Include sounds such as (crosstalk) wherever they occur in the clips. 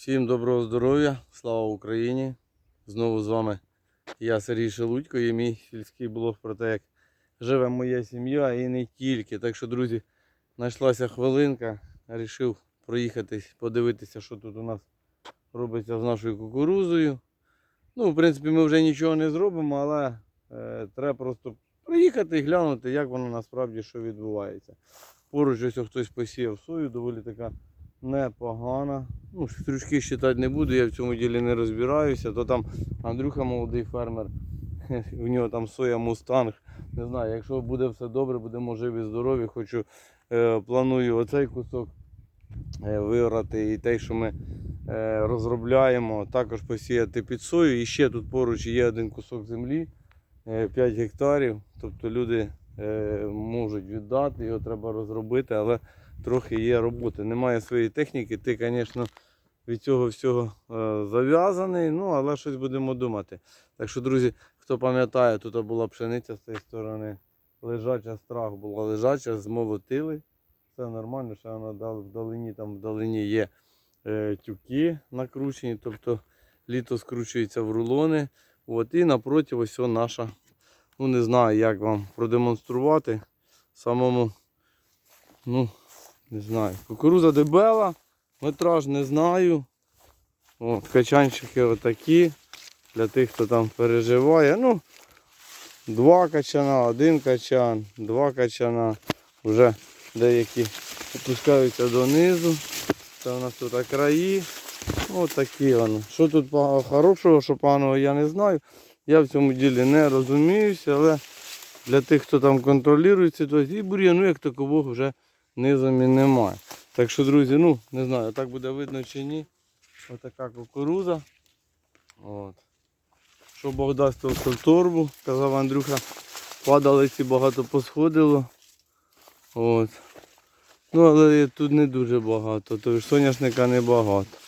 Всім доброго здоров'я, слава Україні! Знову з вами я Сергій Шелудько і мій сільський блог про те, як живе моя сім'я і не тільки. Так що, друзі, знайшлася хвилинка, вирішив проїхатись, подивитися, що тут у нас робиться з нашою кукурузою. Ну, в принципі, ми вже нічого не зробимо, але е, треба просто проїхати і глянути, як воно насправді що відбувається. Поруч ось хтось посіяв сою, доволі така непогана. Ну, стрючки считати не буду, я в цьому ділі не розбираюся. То там Андрюха молодий фермер, (laughs) у нього там соя мустанг. Не знаю, якщо буде все добре, будемо живі, здорові. Хочу, е, планую оцей кусок е, виграти і те, що ми е, розробляємо, також посіяти під сою. І ще тут поруч є один кусок землі, е, 5 гектарів. Тобто люди е, можуть віддати, його треба розробити, але трохи є роботи. Немає своєї техніки, ти, звісно, від цього всього е, зав'язаний, ну, але щось будемо думати. Так що, друзі, хто пам'ятає, тут була пшениця з цієї сторони, лежача страх була лежача, змолотили. Все нормально, ще вона вдалині, там вдалині є е, тюки накручені, тобто літо скручується в рулони. От, і напроти ось наша, ну не знаю, як вам продемонструвати. Самому, ну, не знаю. Кукуруза дебела, метраж не знаю. От, качанчики отакі. Для тих, хто там переживає. Ну, два качана, один качан, два качана. Вже деякі опускаються донизу. Це у нас тут краї. Ось такі вони. Що тут хорошого, що поганого, я не знаю. Я в цьому ділі не розуміюся, але для тих, хто там контролює ситуацію, і бур'яну як такового вже низом і немає. Так що, друзі, ну, не знаю, так буде видно чи ні. Отака кукуруза. От. Що Бог дасть то в торбу, казав Андрюха, падалиці багато посходило. От. Ну, але тут не дуже багато, тобто соняшника не багато.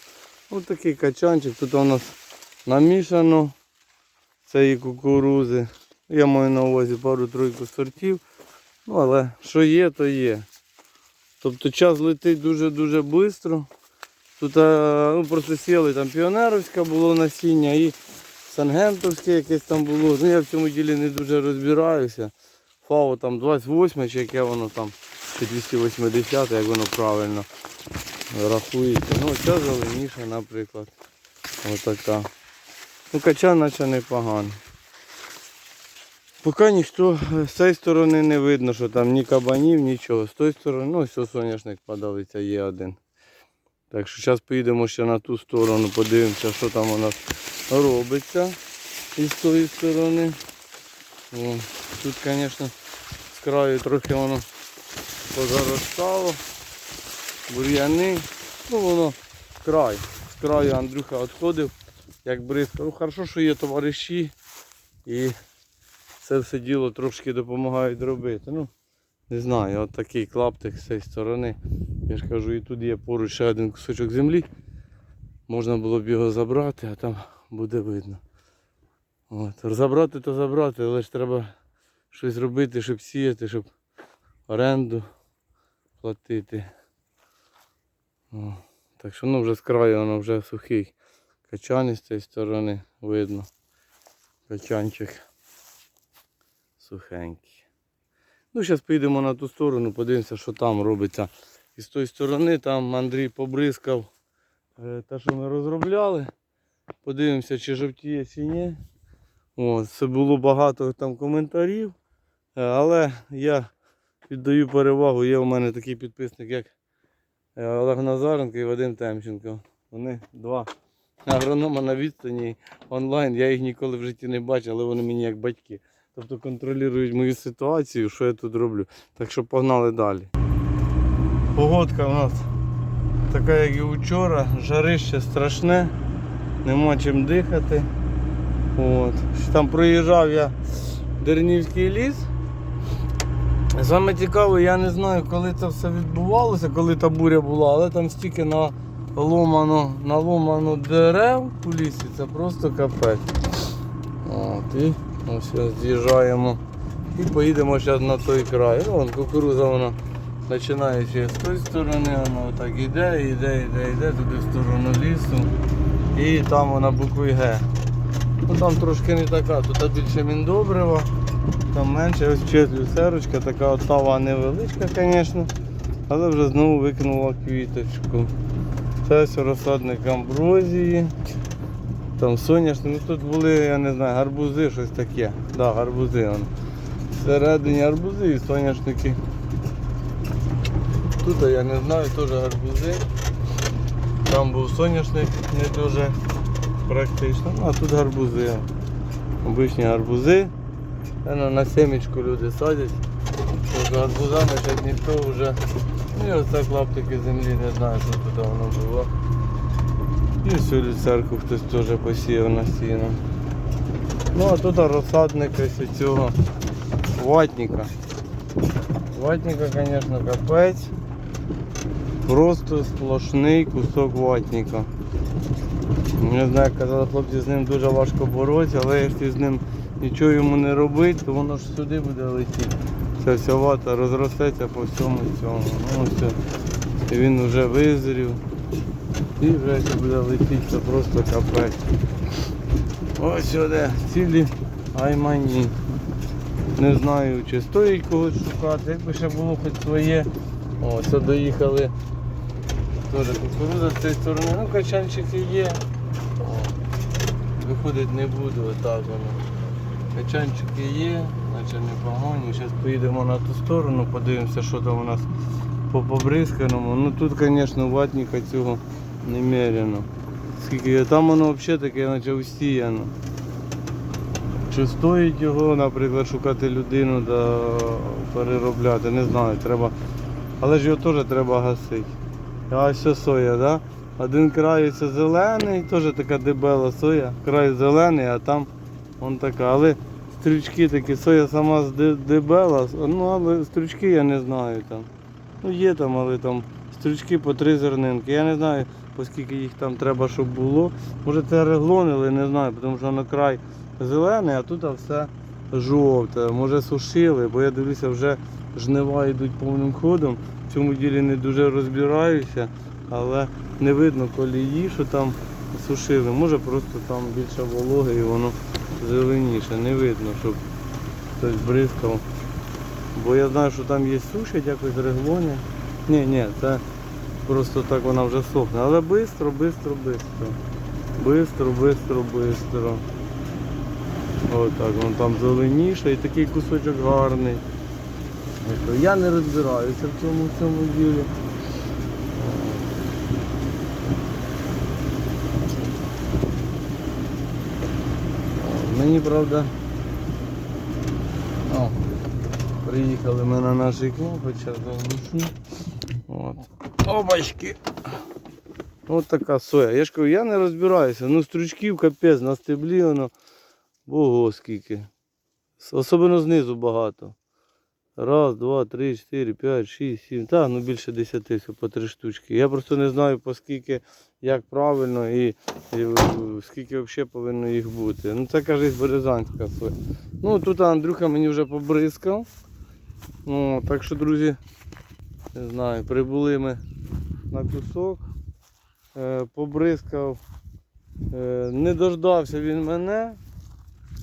Ось такий качанчик, тут у нас намішано цієї кукурузи. Я маю на увазі пару-тройку сортів. Ну, але що є, то є. Тобто час летить дуже-дуже швидко. Тут ну, просто сіли, там піонеровське було насіння і сангентовське якесь там було. Ну я в цьому ділі не дуже розбираюся. Фао там 28 чи яке воно там, чи 280, як воно правильно рахується. Ну ця зеленіша, наприклад. Отака. Ну качан наче непоганий. Поки ніхто е, з цієї сторони не видно, що там ні кабанів, нічого. З тої сторони, ну ось соняшник падалиця є один. Так що зараз поїдемо ще на ту сторону, подивимося, що там у нас робиться із тої сторони. О, тут, звісно, з краю трохи воно позаростало. Бур'яни. Ну воно край. З краю Андрюха відходив, як бризка. Ну, хорошо, що є товариші і це все діло трошки допомагають робити. Ну, не знаю, от такий клаптик з цієї сторони. Я ж кажу, і тут є поруч ще один кусочок землі. Можна було б його забрати, а там буде видно. От. Забрати то забрати, але ж треба щось робити, щоб сіяти, щоб оренду платити. О. Так що ну вже з краю воно вже сухий. Качан з цієї сторони видно. Качанчик сухенький. Ну, зараз поїдемо на ту сторону, подивимося, що там робиться. І з тої сторони там Андрій побризкав е, те, що ми розробляли. Подивимося, чи жовтіє, чи ні. От, це було багато там коментарів. Е, Але я віддаю перевагу. Є у мене такий підписник, як е, Олег Назаренко і Вадим Темченко. Вони два агронома на відстані онлайн. Я їх ніколи в житті не бачив, але вони мені як батьки. Тобто контролюють мою ситуацію, що я тут роблю. Так що погнали далі. Погодка у нас така, як і вчора, жарище страшне, нема чим дихати. От. Там проїжджав я Дернівський ліс. Саме цікаве, я не знаю, коли це все відбувалося, коли та буря була, але там стільки наломано, наломано дерев у лісі, це просто капець. От, і ось з'їжджаємо і поїдемо зараз на той край. Ну, вон кукуруза вона Починаючи з тої сторони, воно так іде, іде, іде, іде туди в сторону лісу. І там вона букви Г. Ну там трошки не така, тут більше міндобрива, там менше, ось ще люцерочка, така оттава невеличка, звісно, але вже знову викинула квіточку. Це ось розсадник амброзії. Там соняшник, ну тут були, я не знаю, гарбузи, щось таке. Так, да, гарбузи. Вон. Всередині гарбузи і соняшники. Тут я не знаю, теж гарбузи. Там був соняшник не дуже практично. Ну, а тут гарбузи. Обичні гарбузи. Наверно, на семечку люди садять. Що гарбузами ніхто вже. Ну і оце клаптики землі, не знаю, що тут воно було. І всю люцерку хтось теж посіяв на сіно. Ну а тут розсадник ось цього ватника. Ватника, звісно, капець. Просто сплошний кусок ватника. Не знаю, як казали хлопці, з ним дуже важко боротися, але якщо з ним нічого йому не робити, то воно ж сюди буде летіти. Ця вся вата розростеться по всьому цьому. Ну все. І він вже визрів. І вже якщо буде летіти, це просто капець. Ось сюди, цілі аймані. Не знаю, чи стоїть когось шукати, якби ще було хоч своє. О, це доїхали. Теж кукурудза з цієї сторони. Ну, качанчики є. Виходить не буду, отак воно. Качанчики є, наче не погоні. Зараз поїдемо на ту сторону, подивимося, що там у нас по побризканому. Ну тут, звісно, ватника цього немерено. Скільки. Там воно взагалі таке, наче усіяно. Чи стоїть його, наприклад, шукати людину да переробляти, не знаю, треба. Але ж його теж треба гасити. А це соя, да? Один край це зелений, теж така дебела соя. Край зелений, а там вон така. Але стрючки такі, соя сама дебела, ну але стрючки я не знаю там. Ну є там, але там стрючки по три зернинки. Я не знаю, оскільки їх там треба, щоб було. Може це реглонили, не знаю, тому що на край зелений, а тут все жовте. Може сушили, бо я дивлюся, вже жнива йдуть повним ходом. В цьому ділі не дуже розбираюся, але не видно колії, що там сушили. Може просто там більше вологи і воно зеленіше. Не видно, щоб хтось бризкав. Бо я знаю, що там є сушать якось реглоні. Ні, ні, це просто так вона вже сохне. Але швидко, швидко, швидко. Бистро, бистро, бистро. Отак, воно там зеленіше і такий кусочок гарний. Я не розбираюся в цьому, в цьому ділі. Мені правда. О, приїхали ми на наш клуб, зараз заглушу. От. Обачки. Ось така соя. Я ж кажу, я не розбираюся. Ну стручків капець на стеблі воно. Ого скільки. Особливо знизу багато. Раз, два, три, чотири, п'ять, шість, сім. Та, ну більше десяти, все по три штучки. Я просто не знаю по скільки, як правильно і, і е, скільки взагалі повинно їх бути. Ну це каже березанська соя. Ну тут Андрюха мені вже побризкав. Ну, так що, друзі, не знаю, прибули ми на кусок. Е, побризкав. Е, не дождався він мене.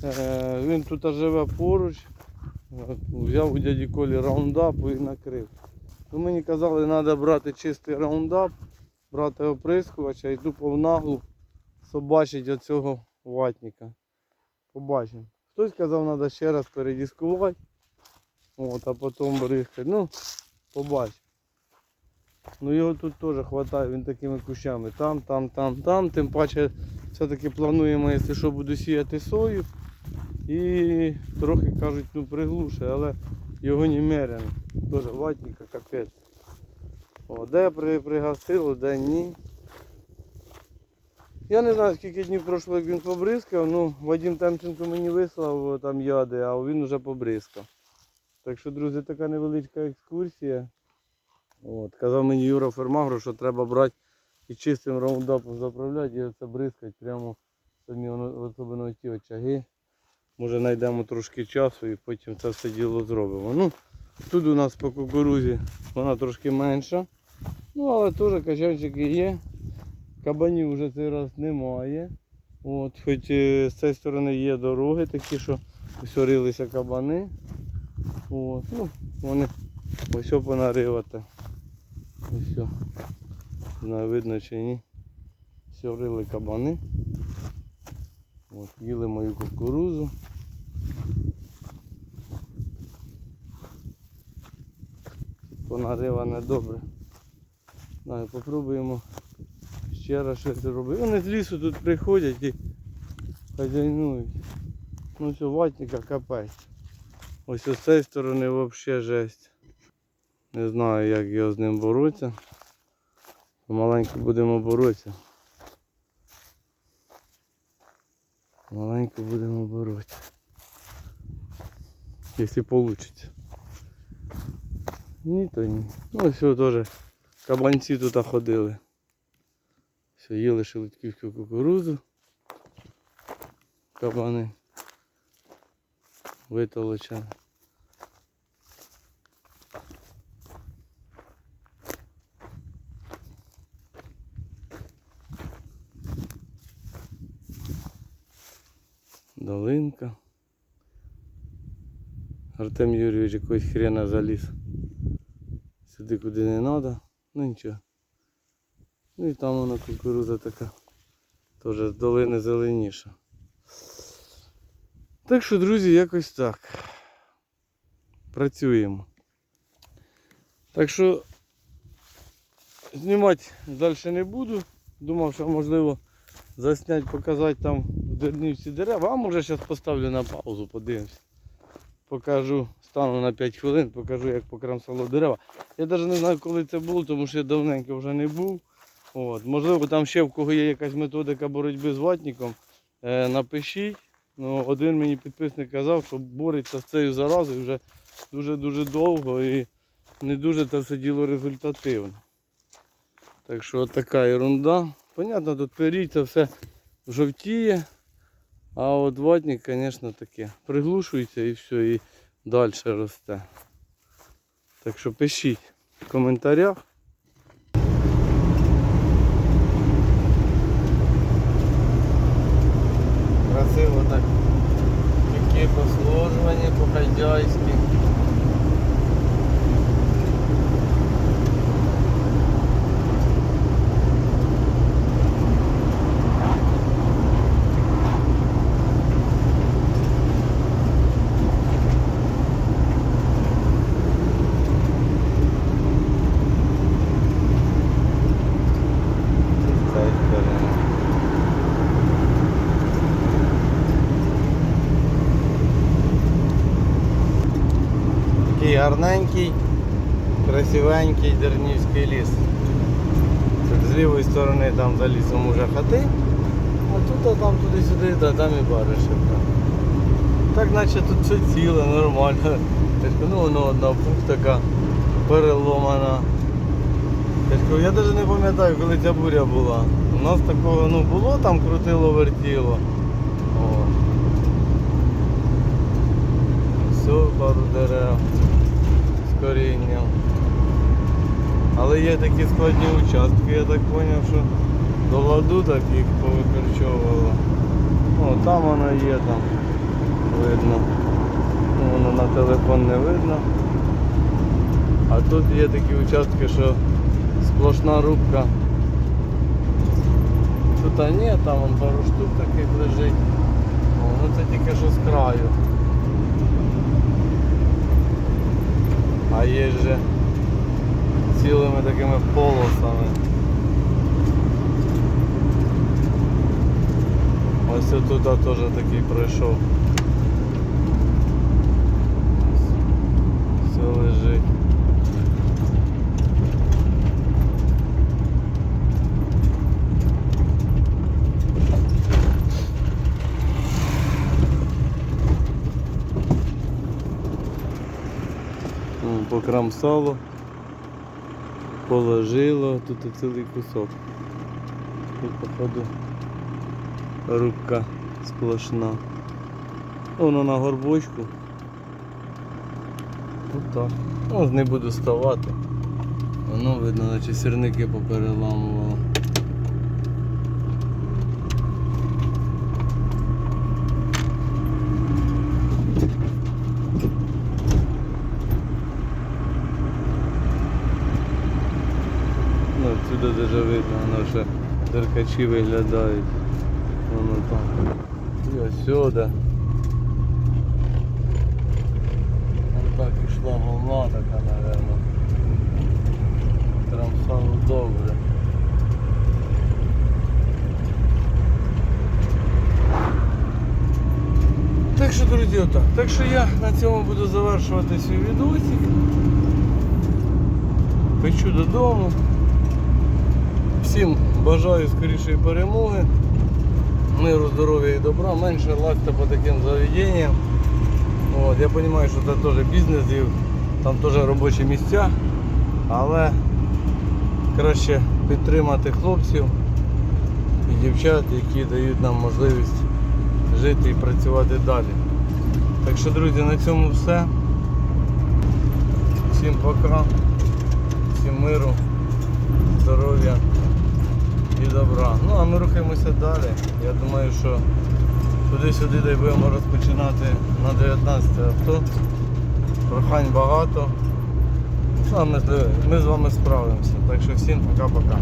Е, він тут живе поруч. Взяв у дяді Колі раундапу і накрив. Ну, мені казали, треба брати чистий раундап, брати оприскувача, йду повнаглу собачить оцього ватника. Побачимо. Хтось казав, треба ще раз передіскувати. От, а потім бризкати. Ну, побачимо. Ну його тут теж вистачає, він такими кущами. Там, там, там, там. Тим паче все-таки плануємо, якщо що, буду сіяти сою. І трохи кажуть, ну приглуше, але його не немерено. Теж ватника капець. О, де при, пригасило, де ні. Я не знаю, скільки днів пройшло, як він побризкав. Ну, Вадим Темченко мені вислав там яди, а він вже побризкав. Так що, друзі, така невеличка екскурсія. От, казав мені Юра Фермагро, що треба брати і чистим раундапом заправляти і оце бризкати прямо самі особливо ті очаги. Може знайдемо трошки часу і потім це все діло зробимо. Ну, Тут у нас по кукурузі вона трошки менша. Ну, але теж качанчики є. Кабанів вже цей раз немає. От, хоч е, з цієї сторони є дороги такі, що сорилися кабани. От, ну, вони ось понаривати. Ось. о. Не видно чи ні. Сорили кабани. От, їли мою кукурузу. Понариване добре. Знаю, попробуємо ще раз щось зробити. Вони з лісу тут приходять і хазяйнують. Ну все, ватника капець. Ось з цієї сторони взагалі жесть. Не знаю як його з ним боротися. Помаленьку будемо боротися. Маленько будемо боротися. Якщо вийде. Ні, то ні. Ну все теж. Кабанці тут ходили. Все, їли шелудьківську кукурузу. Кабани. Витолочені. Долинка. Артем Юрійович якогось хрена заліз. Сюди куди не треба. Ну нічого. Ну і там вона кукуруза така. Теж з долини зеленіша. Так що, друзі, якось так. Працюємо. Так що знімати далі не буду. Думав, що можливо засняти, показати там в Дернівці дерева. А може зараз поставлю на паузу, подивимось. Покажу, стану на 5 хвилин, покажу, як покрамсало дерева. Я навіть не знаю, коли це було, тому що я давненько вже не був. От. Можливо, там ще в кого є якась методика боротьби з ватником. Е, напишіть. Ну, один мені підписник казав, що бореться з цією заразою вже дуже-дуже довго і не дуже це все діло результативно. Так що така ерунда. Понятно, тут перій це все жовтіє. А от ватник, звісно, таке. Приглушується і все, і далі росте. Так що пишіть в коментарях. Красиво так. Такі послужування по-хазяйськи. З цієї сторони. Такий гарненький, красивенький дернівський ліс. З лівої сторони там за лісом уже хати, а тут а там туди-сюди, та там і баришівка. Так наче тут все ціле, нормально. Ну воно одна пух така переломана. Я навіть не пам'ятаю, коли ця буря була. У нас такого ну, було, там крутило, вертіло. О. Все, пару дерев корінням. Але є такі складні участки, я так зрозумів, що до ладу так їх повикорчовувало. О, там воно є, там видно. Ну, воно на телефон не видно. А тут є такі участки, що сплошна рубка. Тут а ні, там пару штук таких лежить. О, ну це тільки що з краю. А є же цілими такими полосами. Ось тут теж такий пройшов. Все лежить. М, Покрамсало, положило, тут цілий кусок. Тут походу рубка сплошна. Воно на горбочку. Тут так. Ну, не буду ставати. Воно видно, наче сірники попереламувало. отсюда даже видно, воно ще деркачі виглядають. Воно там. І осюда. Там так ішла волна така, наверно. Прям саме добре. Так що, друзі, отак. Так що я на цьому буду завершувати свій відосик. Печу додому. Всім бажаю скорішої перемоги, миру, здоров'я і добра, менше лазьте по таким заведенням. От, я розумію, що це теж бізнес, і там теж робочі місця, але краще підтримати хлопців і дівчат, які дають нам можливість жити і працювати далі. Так що, друзі, на цьому все. Всім пока, всім миру, здоров'я і добра. Ну а ми рухаємося далі. Я думаю, що туди-сюди дай будемо розпочинати на 19 авто. Прохань багато. Ну, а ми, ми з вами справимося. Так що всім пока-пока.